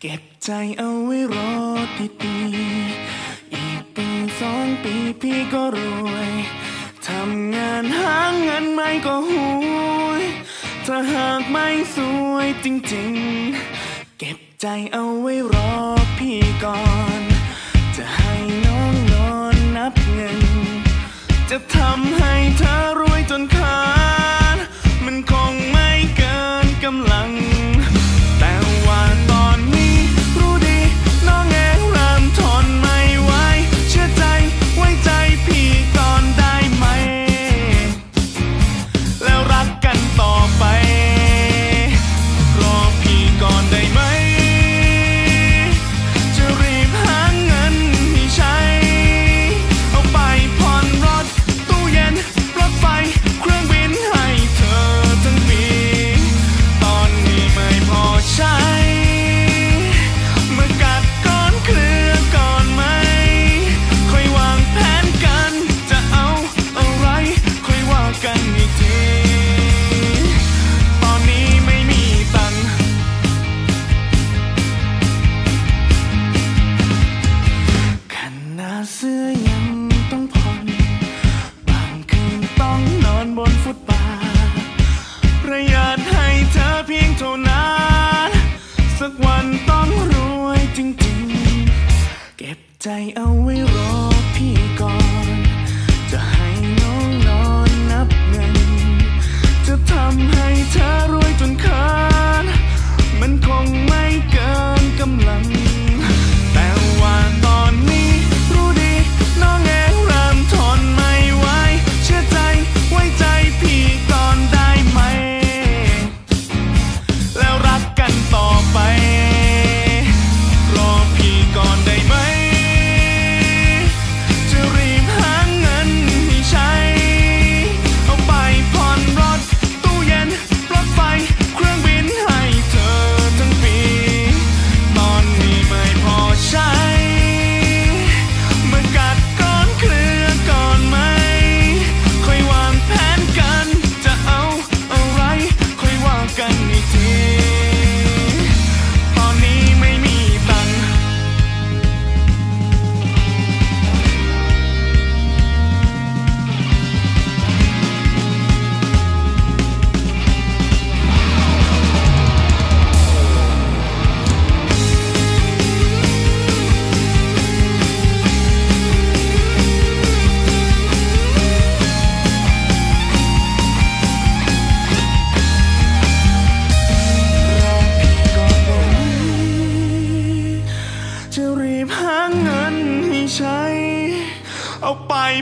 เก็บใจเอาไว้รอดีๆอีกปีสองปีพี่ก็รวย ทำงานหาเงินไม่ก็หวยถ้าหากไม่สวยจริงๆ เก็บใจเอาไว้รอพี่ก่อน จะให้น้องนอนนับเงิน จะทำให้เธอ day and we'll all be gone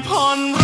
ผ่อน